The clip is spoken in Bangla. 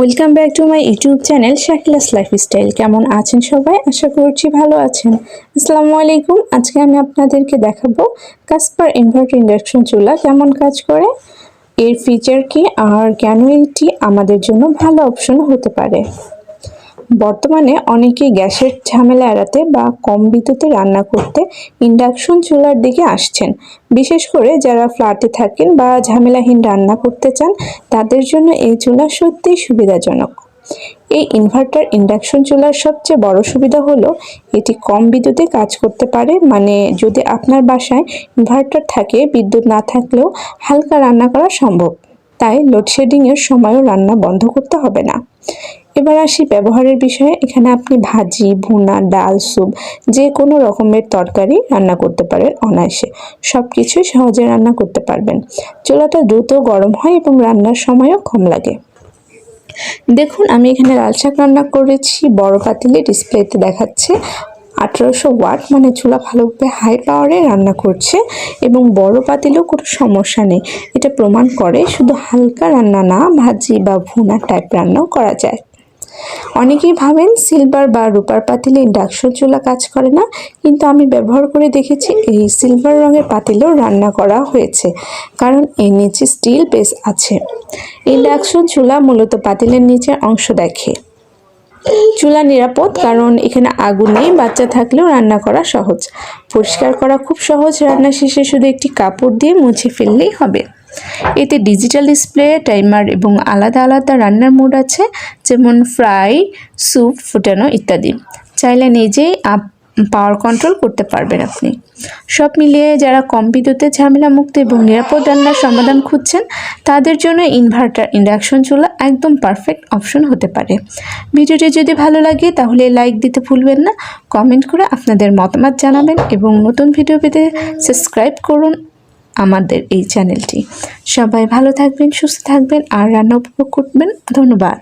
Welcome back to my YouTube channel Shakila's lifestyle. কেমন আছেন সবাই? আশা করছি ভালো আছেন। আসসালামু আলাইকুম। আজকে আমি আপনাদেরকে দেখাবো কাসপার ইনভার্টার ইন্ডাকশন চুলা কেমন কাজ করে, এর ফিচার কি, আর কেন এটি আমাদের জন্য ভালো অপশন হতে পারে। বর্তমানে অনেকেই গ্যাসের ঝামেলা এড়াতে বা কম বিদ্যুতে রান্না করতে ইন্ডাকশন চুলার দিকে আসছেন। বিশেষ করে যারা ফ্ল্যাটে থাকেন বা ঝামেলাহীন রান্না করতে চান, তাদের জন্য এই চুলা সত্যিই সুবিধাজনক। এই ইনভার্টার ইন্ডাকশন চুলার সবচেয়ে বড় সুবিধা হলো, এটি কম বিদ্যুতে কাজ করতে পারে। মানে যদি আপনার বাসায় ইনভার্টার থাকে, বিদ্যুৎ না থাকলেও হালকা রান্না করা সম্ভব। তাই লোডশেডিংয়ের সময়ও রান্না বন্ধ করতে হবে না। এবার আসি ব্যবহারের বিষয়ে এখানে আপনি ভাজি, ভুনা, ডাল, স্যুপ যে কোনো রকমের তরকারি রান্না করতে পারেন অনায়াসে। সব কিছুই সহজে রান্না করতে পারবেন। চুলাটা দ্রুত গরম হয় এবং রান্নার সময়ও কম লাগে। দেখুন, আমি এখানে লাল শাক রান্না করেছি, বড় পাতিলে ডিসপ্লেতে দেখাচ্ছে। আঠারোশো ওয়াট মানে চুলা ভালোভাবে হাই পাওয়ারে রান্না করছে এবং বড় পাতিলেও কোনো সমস্যা নেই। এটা প্রমাণ করে শুধু হালকা রান্না না, ভাজি বা ভুনা টাইপ রান্নাও করা যায়। অনেকেই ভাবেন সিলভার বা রূপার পাতিলে ইন্ডাকশন চুলা কাজ করে না, কিন্তু আমি ব্যবহার করে দেখেছি এই সিলভার রঙের পাতিলেও রান্না করা হয়েছে, কারণ এর নিচে স্টিল বেস আছে। ইন্ডাকশন চুলা মূলত পাতিলের নিচের অংশ দেখে। চুলা নিরাপদ, কারণ এখানে আগুন নেই, বাচ্চা থাকলেও রান্না করা সহজ। পরিষ্কার করা খুব সহজ, রান্না শেষে শুধু একটি কাপড় দিয়ে মুছে ফেললেই হবে। এতে ডিজিটাল ডিসপ্লে টাইমার এবং আলাদা আলাদা রান্নার মোড আছে, যেমন ফ্রাই স্যুপ ফুটানো ইত্যাদি। চাইলে নিজেই আপ পাওয়ার কন্ট্রোল করতে পারবেন আপনি। সব মিলিয়ে যারা কম বিদ্যুতের ঝামেলা মুক্ত এবং নিরাপদ রান্নার সমাধান খুঁজছেন, তাদের জন্য ইনভার্টার ইন্ডাকশন চুলা একদম পারফেক্ট অপশন হতে পারে। ভিডিওটি যদি ভালো লাগে, তাহলে লাইক দিতে ভুলবেন না। কমেন্ট করে আপনাদের মতামত জানাবেন এবং নতুন ভিডিও পেতে সাবস্ক্রাইব করুন। আমাদের এই চ্যানেলটি। সবাই ভালো থাকবেন সুস্থ থাকবেন আর রান্না উপভোগ করবেন। ধন্যবাদ।